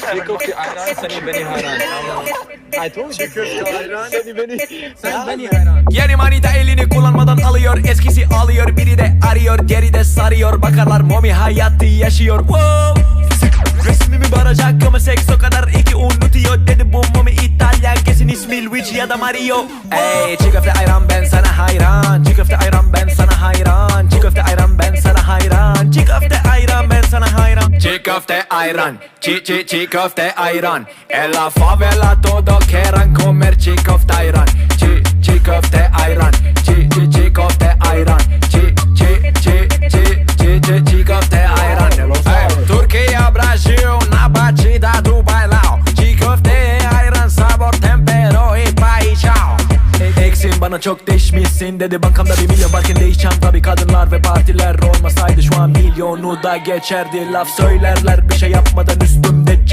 Çiğ köfte ayran seni beni hayran. I told you. Ayran seni beni. Sen beni hayran. Yeni manita elini kullanmadan alıyor Eskisi alıyor biri de arıyor Geride sarıyor bakarlar momi hayatı yaşıyor wow. Resmimi baracak ama seks o kadar iki unutuyor Dedi bu momi İtalyan kesin ismi Luigi ya da Mario Ey çiğ köfte ayran ben sana hayran Çiğ köfte ayran ben sana hayran Çiğ köfte ayran ben sana hayran Çiğ köfte ayran ben sana hayran Çiğ köfte ayran. Çiğ çiğ çiğ köfte ayran. En la favela todo quieran comer çiğ bana çok değişmişsin dedi. Bankamda bir milyon varken değişeceğim tabi kadınlar ve partiler Olmasaydı şu an milyonu da geçerdi. Laf söylerler bir şey yapmadan üstümde